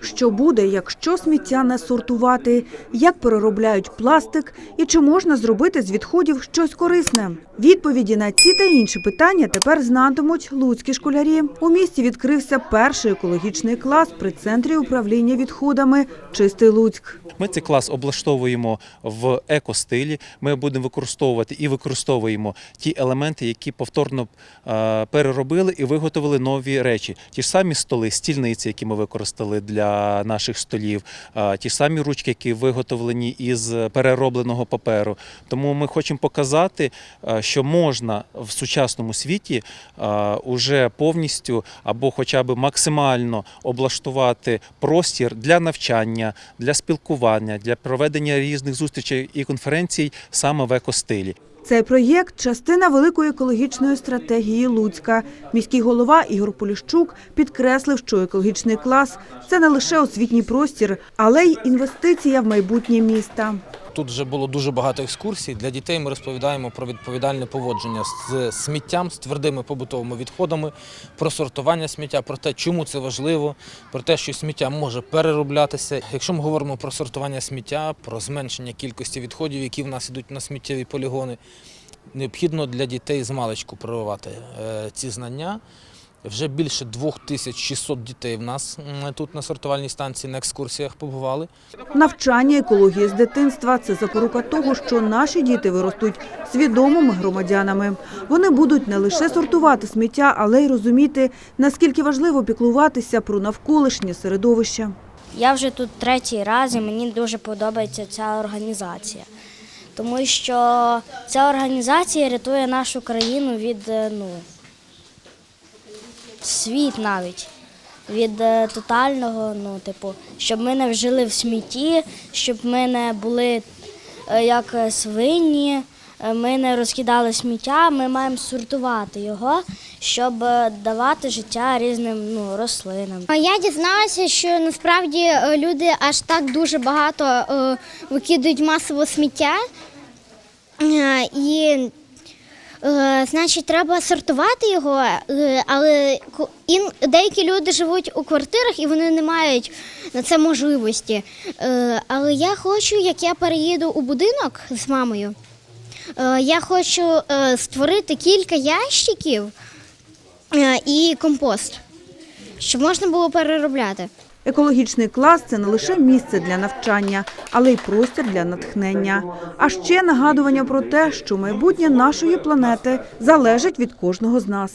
Що буде, якщо сміття не сортувати? Як переробляють пластик? І чи можна зробити з відходів щось корисне? Відповіді на ці та інші питання тепер знатимуть луцькі школярі. У місті відкрився перший екологічний клас при центрі управління відходами «Чистий Луцьк». Ми цей клас облаштовуємо в екостилі. Ми будемо використовувати і використовуємо ті елементи, які повторно е, переробили і виготовили нові речі. Ті ж самі столи, стільниці, які ми використали для наших столів, ті ж самі ручки, які виготовлені із переробленого паперу. Тому ми хочемо показати, що можна в сучасному світі уже повністю або хоча б максимально облаштувати простір для навчання, для спілкування, для проведення різних зустрічей і конференцій саме в екостилі. Цей проєкт – частина великої екологічної стратегії Луцька. Міський голова Ігор Поліщук підкреслив, що екологічний клас – це не лише освітній простір, але й інвестиція в майбутнє міста. Тут вже було дуже багато екскурсій. Для дітей ми розповідаємо про відповідальне поводження з сміттям, з твердими побутовими відходами, про сортування сміття, про те, чому це важливо, про те, що сміття може перероблятися. Якщо ми говоримо про сортування сміття, про зменшення кількості відходів, які в нас йдуть на сміттєві полігони, необхідно для дітей з маличку прививати е, ці знання. Вже більше 2600 дітей в нас тут на сортувальній станції на екскурсіях побували. Навчання екології з дитинства – це запорука того, що наші діти виростуть свідомими громадянами. Вони будуть не лише сортувати сміття, але й розуміти, наскільки важливо піклуватися про навколишнє середовище. Я вже тут третій раз і мені дуже подобається ця організація. Тому що ця організація рятує нашу країну від е, ну, світ навіть. Від е, тотального, ну, типу, щоб ми не вжили в смітті, щоб ми не були е, як е, свині, ми не розкидали сміття, ми маємо сортувати його, щоб давати життя різним ну, рослинам. Я дізналася, що насправді люди аж так дуже багато викидують масово сміття. І, значить, треба сортувати його, е, але деякі люди живуть у квартирах і вони не мають на це можливості. Е, Але я хочу, як я переїду у будинок з мамою, е, я хочу е, створити кілька ящиків е, і компост, щоб можна було переробляти. Екологічний клас – це не лише місце для навчання, але й простір для натхнення. А ще нагадування про те, що майбутнє нашої планети залежить від кожного з нас.